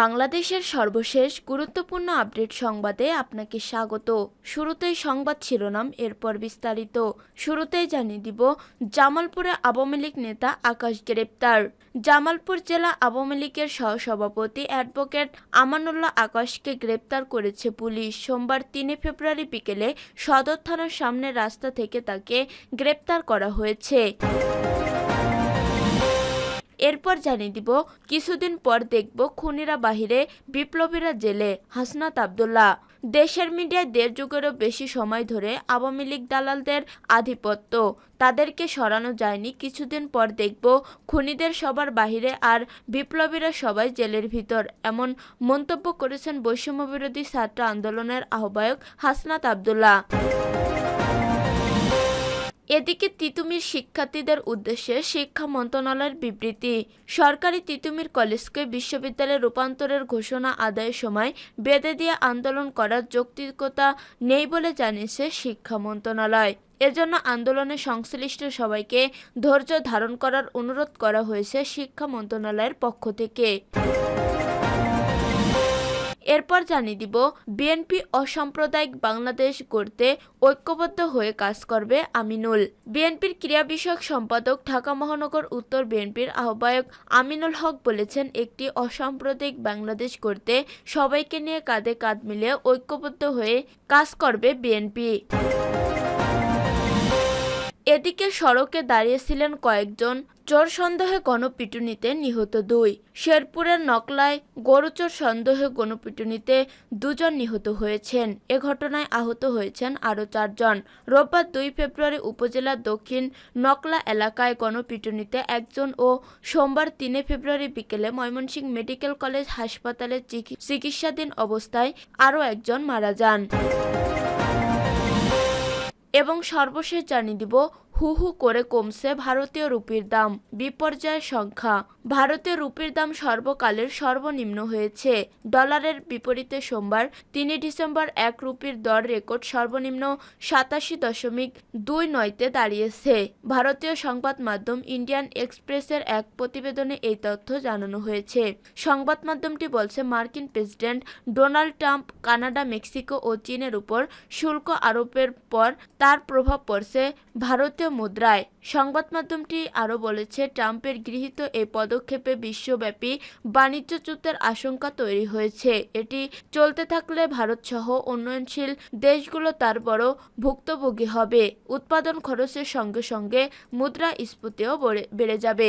বাংলাদেশের সর্বশেষ গুরুত্বপূর্ণ আপডেট সংবাদে আপনাকে স্বাগত। শুরুতেই সংবাদ শিরোনাম, এরপর বিস্তারিত। শুরুতেই জানিয়ে দিব, জামালপুরে আওয়ামী লীগ নেতা আকাশ গ্রেপ্তার। জামালপুর জেলা আওয়ামী লীগের সহসভাপতি অ্যাডভোকেট আমানুল্লাহ আকাশকে গ্রেপ্তার করেছে পুলিশ। সোমবার তিনে ফেব্রুয়ারি বিকেলে সদর থানার সামনে রাস্তা থেকে তাকে গ্রেপ্তার করা হয়েছে। এরপর জানিয়ে দিব, কিছুদিন পর দেখব খুনিরা বাহিরে, বিপ্লবীরা জেলে, হাসনাত আবদুল্লাহ। দেশের মিডিয়ায় দেড় যুগেরও বেশি সময় ধরে আওয়ামী লীগ দালালদের আধিপত্য। তাদেরকে সরানো যায়নি। কিছুদিন পর দেখব খুনিদের সবার বাহিরে আর বিপ্লবীরা সবাই জেলের ভিতর, এমন মন্তব্য করেছেন বৈষম্য বিরোধী ছাত্র আন্দোলনের আহ্বায়ক হাসনাত আবদুল্লাহ। এদিকে তিতুমির শিক্ষার্থীদের উদ্দেশ্যে শিক্ষা মন্ত্রণালয়ের বিবৃতি। সরকারি তিতুমির কলেজকে বিশ্ববিদ্যালয়ে রূপান্তরের ঘোষণা আদায়ের সময় বেঁধে দিয়ে আন্দোলন করার যৌক্তিকতা নেই বলে জানিয়েছে শিক্ষা মন্ত্রণালয়। এজন্য আন্দোলনে সংশ্লিষ্ট সবাইকে ধৈর্য ধারণ করার অনুরোধ করা হয়েছে শিক্ষা মন্ত্রণালয়ের পক্ষ থেকে। এরপর জানিয়ে দিব বিএনপি অসাম্প্রদায়িক বাংলাদেশ গড়তে ঐক্যবদ্ধ হয়ে কাজ করবে আমিনুল। বিএনপির ক্রিয়া বিষয়ক সম্পাদক ঢাকা মহানগর উত্তর বিএনপির আহ্বায়ক আমিনুল হক বলেছেন, একটি অসাম্প্রদায়িক বাংলাদেশ গড়তে সবাইকে নিয়ে কাঁধে কাঁধ মিলিয়ে ঐক্যবদ্ধ হয়ে কাজ করবে বিএনপি এদিকে সড়কে দাঁড়িয়েছিলেন কয়েকজন চোর সন্দেহে গণপিটুনিতে নিহত দুই। শেরপুরের নকলায় গরুচোর সন্দেহে গণপিটুনিতে দুজন নিহত হয়েছেন। এ ঘটনায় আহত হয়েছেন আরও চারজন। রোববার দুই ফেব্রুয়ারি উপজেলার দক্ষিণ নকলা এলাকায় গণপিটুনিতে একজন ও সোমবার তিনে ফেব্রুয়ারি বিকেলে ময়মনসিংহ মেডিকেল কলেজ হাসপাতালে চিকি- চিকিৎসাধীন অবস্থায় আরও একজন মারা যান। এবং সর্বশেষ জানিয়ে দিব হু হু করে কমছে ভারতীয় রুপির দাম। বিপর্যয়ের সংখ্যা। ভারতীয় রুপির দাম সর্বকালের সর্বনিম্ন হয়েছে। ডলারের বিপরীতে সোমবার, তিনই ডিসেম্বর, এক রুপির দর রেকর্ড সর্বনিম্ন সাতাশি দশমিক দুই নয়তে দাঁড়িয়েছে। ভারতীয় সংবাদ মাধ্যম ইন্ডিয়ান এক্সপ্রেসের এক প্রতিবেদনে এই তথ্য জানানো হয়েছে। সংবাদ মাধ্যমটি বলছে, মার্কিন president Donald Trump Canada, Mexico ও চীনের উপর শুল্ক আরোপের পর তার প্রভাব পড়ছে ভারতীয় মুদ্রায়। সংবাদ মাধ্যমটি আরও বলেছে, ট্রাম্পের গৃহীত এই পদক্ষেপে বিশ্বব্যাপী বাণিজ্য আশঙ্কা তৈরি হয়েছে। এটি চলতে থাকলে ভারতসহ উন্নয়নশীল দেশগুলো তার বড় ভুক্তভোগী হবে। উৎপাদন খরচের সঙ্গে সঙ্গে মুদ্রাস্ফীতিও বেড়ে যাবে।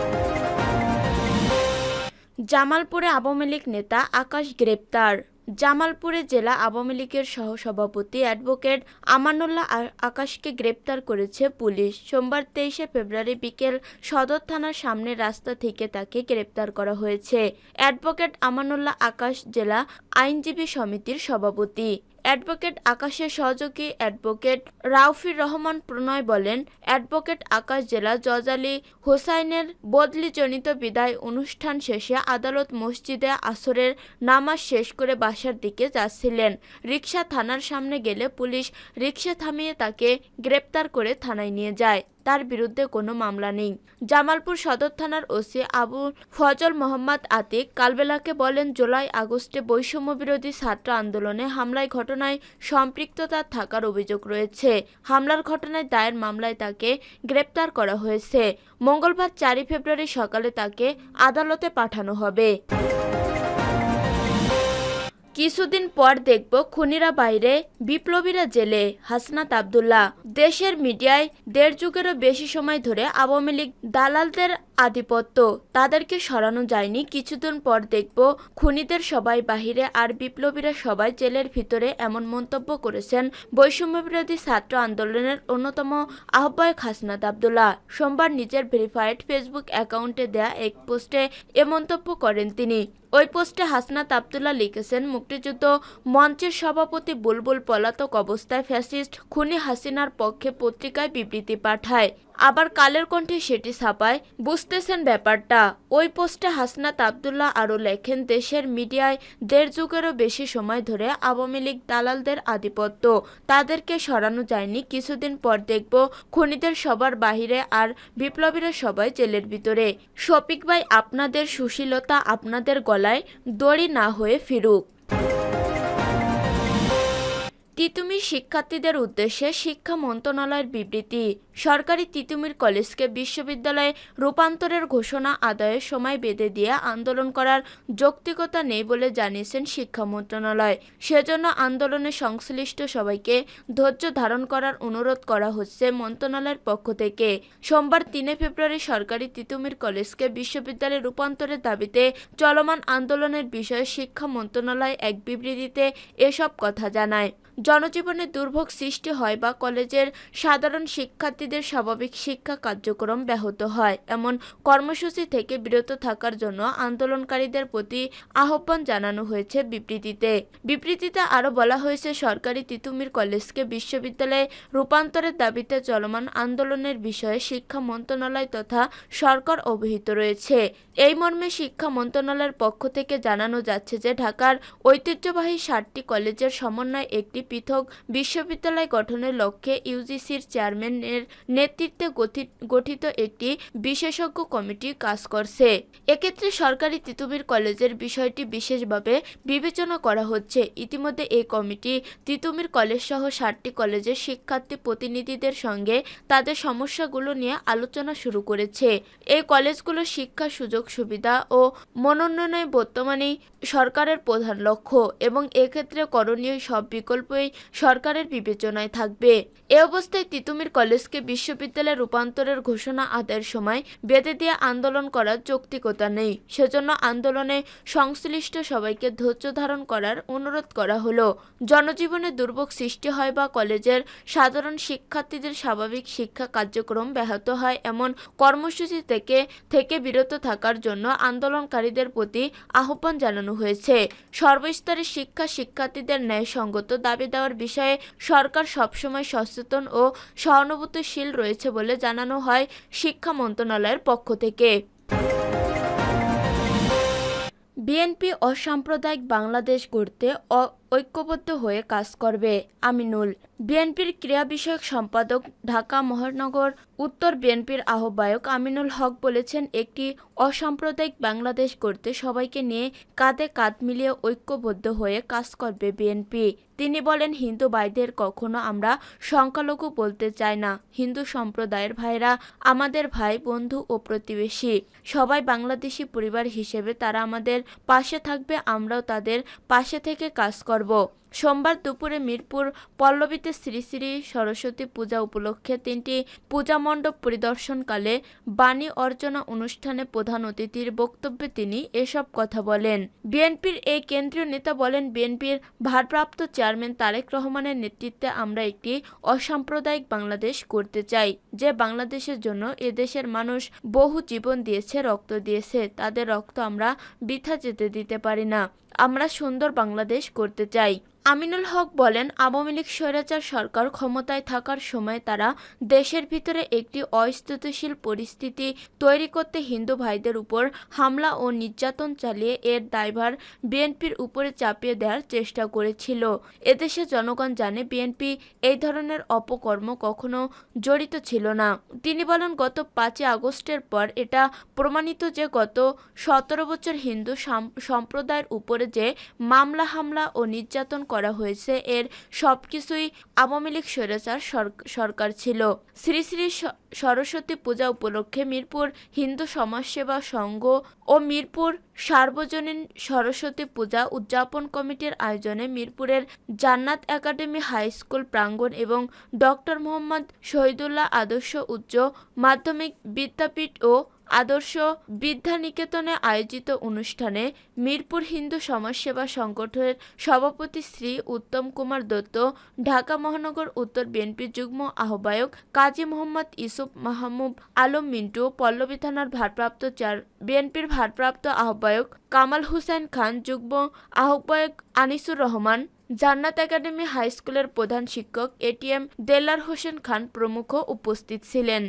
জামালপুরে আওয়ামী লীগ নেতা আকাশ গ্রেপ্তার। জামালপুরে জেলা আওয়ামী লীগের সহসভাপতি অ্যাডভোকেট আমানুল্লাহ আকাশকে গ্রেপ্তার করেছে পুলিশ। সোমবার তেইশে ফেব্রুয়ারি বিকেল সদর থানার সামনে রাস্তা থেকে তাকে গ্রেপ্তার করা হয়েছে। অ্যাডভোকেট আমানুল্লাহ আকাশ জেলা আইনজীবী সমিতির সভাপতি। অ্যাডভোকেট আকাশের সহযোগী অ্যাডভোকেট রাউফির রহমান প্রণয় বলেন, অ্যাডভোকেট আকাশ জেলা জজ আলী হোসাইনের বদলিজনিত বিদায় অনুষ্ঠান শেষে আদালত মসজিদে আসরের নামাজ শেষ করে বাসার দিকে যাচ্ছিলেন। রিকশা থানার সামনে গেলে পুলিশ রিকশা থামিয়ে তাকে গ্রেপ্তার করে থানায় নিয়ে যায়। তার বিরুদ্ধে কোনো মামলা নেই। জামালপুর সদর থানার ওসি আবু ফজল মোহাম্মদ আতিক কালবেলাকে বলেন, জুলাই আগস্টে বৈষম্য বিরোধী ছাত্র আন্দোলনে হামলায় ঘটনায় সম্পৃক্ততা থাকার অভিযোগ রয়েছে। হামলার ঘটনায় দায়ের মামলায় তাকে গ্রেপ্তার করা হয়েছে। মঙ্গলবার চারই ফেব্রুয়ারি সকালে তাকে আদালতে পাঠানো হবে। কিছুদিন পর দেখব খুনিরা বাইরে, বিপ্লবীরা জেলে, হাসনাত আবদুল্লাহ। দেশের মিডিয়ায় দেড় যুগেরও বেশি সময় ধরে আওয়ামী লীগ দালালদের আধিপত্য, তাদেরকে সরানো যায়নি। কিছুদিন পর দেখব খুনিদের সবাই বাহিরে আর বিপ্লবীরা সবাই জেলের ভিতরে এমন মন্তব্য করেছেন বৈষম্য বিরোধী ছাত্র আন্দোলনের অন্যতম আহ্বায়ক হাসনাত আবদুল্লাহ। সোমবার নিজের ভেরিফাইড ফেসবুক অ্যাকাউন্টে দেয়া এক পোস্টে এ মন্তব্য করেন তিনি। ওই পোস্টে হাসনাত আবদুল্লাহ লিখেছেন, মুক্তিযুদ্ধ মঞ্চের সভাপতি বুলবুল পলাতক অবস্থায় ফ্যাসিস্ট খুনি হাসিনার পক্ষে পত্রিকায় বিবৃতি পাঠায়। আবার কালের কণ্ঠে সেটি ছাপায়। বুঝতেছেন ব্যাপারটা। ওই পোস্টে হাসনাত আবদুল্লাহ আরও লেখেন, দেশের মিডিয়ায় দেড় যুগেরও বেশি সময় ধরে আওয়ামী লীগ দালালদের আধিপত্য। তাদেরকে সরানো যায়নি। কিছুদিন পর দেখব খনিদের সবার বাহিরে আর বিপ্লবীরা সবাই জেলের ভিতরে। শফিক ভাই, আপনাদের সুশীলতা আপনাদের গলায় দড়ি না হয়ে ফিরুক। তিতুমির শিক্ষার্থীদের উদ্দেশ্যে শিক্ষা মন্ত্রণালয়ের বিবৃতি। সরকারি তিতুমির কলেজকে বিশ্ববিদ্যালয়ে রূপান্তরের ঘোষণা আদায়ের সময় বেঁধে দিয়ে আন্দোলন করার যৌক্তিকতা নেই বলে জানিয়েছেন শিক্ষা মন্ত্রণালয়। সেজন্য আন্দোলনে সংশ্লিষ্ট সবাইকে ধৈর্য ধারণ করার অনুরোধ করা হচ্ছে মন্ত্রণালয়ের পক্ষ থেকে। সোমবার তিনে ফেব্রুয়ারি সরকারি তিতুমির কলেজকে বিশ্ববিদ্যালয়ে রূপান্তরের দাবিতে চলমান আন্দোলনের বিষয়ে শিক্ষা মন্ত্রণালয় এক বিবৃতিতে এসব কথা জানায়। জনজীবনে দুর্ভোগ সৃষ্টি হয় বা কলেজের সাধারণ শিক্ষার্থীদের স্বাভাবিক শিক্ষা কার্যক্রম ব্যাহত হয়। এমন কর্মসূচি থেকে বিরত থাকার জন্য আন্দোলনকারীদের প্রতি আহ্বান জানানো হয়েছে বিবৃতিতে। বিবৃতিতে আরও বলা হয়েছে, সরকারি তিতুমির কলেজকে বিশ্ববিদ্যালয়ে রূপান্তরের দাবিতে চলমান আন্দোলনের বিষয়ে শিক্ষা মন্ত্রণালয় তথা সরকার অবহিত রয়েছে। এই মর্মে শিক্ষা মন্ত্রণালয়ের পক্ষ থেকে জানানো যাচ্ছে যে ঢাকার ঐতিহ্যবাহী ষাটটি কলেজের সমন্বয়ে একটি পৃথক বিশ্ববিদ্যালয় গঠনের লক্ষ্যে ইউজিসির চেয়ারম্যানের নেতৃত্বে গঠি- গঠিত একটি বিশেষজ্ঞ কমিটি কাজ করছে। এক্ষেত্রে সরকারি তিতুমির কলেজের বিষয়টি বিশেষভাবে বিবেচনা করা হচ্ছে। ইতিমধ্যে এই কমিটি তিতুমির কলেজ সহ ষাটটি কলেজের শিক্ষার্থী প্রতিনিধিদের সঙ্গে তাদের সমস্যাগুলো নিয়ে আলোচনা শুরু করেছে। এই কলেজগুলোর শিক্ষা সুযোগ, সুবিধা ও মনোন্নয়নে বর্তমানে সরকারের প্রধান লক্ষ্য এবং এক্ষেত্রে করণীয় সব বিকল্পই সরকারের বিবেচনায় থাকবে। এ অবস্থায় তিতুমির কলেজকে বিশ্ববিদ্যালয়ে রূপান্তরের ঘোষণা আদায়ের সময় বেঁধে দিয়ে আন্দোলন করার যৌক্তিকতা নেই। সেজন্য আন্দোলনে সংশ্লিষ্ট সবাইকে ধৈর্য ধারণ করার অনুরোধ করা হলো। জনজীবনে দুর্ভোগ সৃষ্টি হয় বা কলেজের সাধারণ শিক্ষার্থীদের স্বাভাবিক শিক্ষা কার্যক্রম ব্যাহত হয় এমন কর্মসূচি থেকে থেকে বিরত থাকার জন্য আন্দোলনকারীদের প্রতি আহ্বান জানানো হয়েছে। সর্বস্তরের শিক্ষা শিক্ষার্থীদের ন্যায়সঙ্গত দাবি দেওয়ার বিষয়ে সরকার সবসময় সচেতন ও সহানুভূতিশীল রয়েছে বলে জানানো হয় শিক্ষা মন্ত্রণালয়ের পক্ষ থেকে। বিএনপি অসাম্প্রদায়িক বাংলাদেশ গড়তে ঐক্যবদ্ধ হয়ে কাজ করবে আমিনুল। বিএনপির ক্রীড়া বিষয়ক সম্পাদক ঢাকা মহানগর, উত্তর বিএনপির আহ্বায়ক আমিনুল হক বলেছেন, একটি অসাম্প্রদায়িক বাংলাদেশ গড়তে সবাইকে নিয়ে কাঁধে কাঁধ মিলিয়ে ঐক্যবদ্ধ হয়ে কাজ করবে বিএনপি। তিনি বলেন, হিন্দু ভাইদের কখনো আমরা সংখ্যালঘু বলতে চাই না। হিন্দু সম্প্রদায়ের ভাইরা আমাদের ভাই, বন্ধু ও প্রতিবেশী। সবাই বাংলাদেশি পরিবার হিসেবে তারা আমাদের পাশে থাকবে, আমরাও তাদের পাশে থেকে কাজ করব। کروب সোমবার দুপুরে মিরপুর পল্লবীতে শ্রী শ্রী সরস্বতী পূজা উপলক্ষে তিনটি পূজা মণ্ডপ পরিদর্শনকালে বাণী অর্চনা অনুষ্ঠানে প্রধান অতিথির বক্তব্যে তিনি এসব কথা বলেন। বিএনপির এই কেন্দ্রীয় নেতা বলেন, বিএনপির ভারপ্রাপ্ত চেয়ারম্যান তারেক রহমানের নেতৃত্বে আমরা একটি অসাম্প্রদায়িক বাংলাদেশ করতে চাই, যে বাংলাদেশের জন্য এদেশের মানুষ বহু জীবন দিয়েছে, রক্ত দিয়েছে। তাদের রক্ত আমরা বৃথা যেতে দিতে পারি না। আমরা সুন্দর বাংলাদেশ করতে চাই। আমিনুল হক বলেন, আওয়ামী লীগ স্বৈরাচার সরকার ক্ষমতায় থাকার সময় তারা দেশের ভিতরে একটি অস্থিতিশীল পরিস্থিতি তৈরি করতে হিন্দু ভাইদের উপর হামলা ও নির্যাতন চালিয়ে এর দায়ভার বিএনপির উপরে চাপিয়ে দেওয়ার চেষ্টা করেছিল। এদেশে জনগণ জানে বিএনপি এই ধরনের অপকর্ম কখনো জড়িত ছিল না। তিনি বলেন, গত পাঁচই আগস্টের পর এটা প্রমাণিত যে গত সতেরো বছর হিন্দু সাম- সম্প্রদায়ের উপরে যে মামলা, হামলা ও নির্যাতন করা হয়েছে। এর সবকিছুই আওয়ামী লীগ স্বৈরাচার সরকার ছিল। শ্রী শ্রী সরস্বতী পূজা উপলক্ষে মিরপুর হিন্দু সমাজসেবা সংঘ ও মিরপুর সার্বজনীন সরস্বতী পূজা উদযাপন কমিটির আয়োজনে মিরপুরের জান্নাত একাডেমি হাই স্কুল প্রাঙ্গণ এবং ডক্টর মোহাম্মদ শহীদুল্লাহ আদর্শ উচ্চ মাধ্যমিক বিদ্যাপীঠ ও আদর্শ বিদ্যানিকেতনে আয়োজিত অনুষ্ঠানে মিরপুর হিন্দু সমাজসেবা সংগঠনের সভাপতি শ্রী উত্তম কুমার দত্ত, ঢাকা মহানগর উত্তর বিএনপির যুগ্ম আহ্বায়ক কাজী মোহাম্মদ ইসুফ মাহমুব আলম মিন্টু, পল্লবী থানার ভারপ্রাপ্ত চার, বিএনপির ভারপ্রাপ্ত আহ্বায়ক কামাল হোসেন খান, যুগ্ম আহ্বায়ক আনিসুর রহমান, জান্নাত একাডেমি হাই স্কুলের প্রধান শিক্ষক এটিএম দেলার হোসেন খান প্রমুখ উপস্থিত ছিলেন।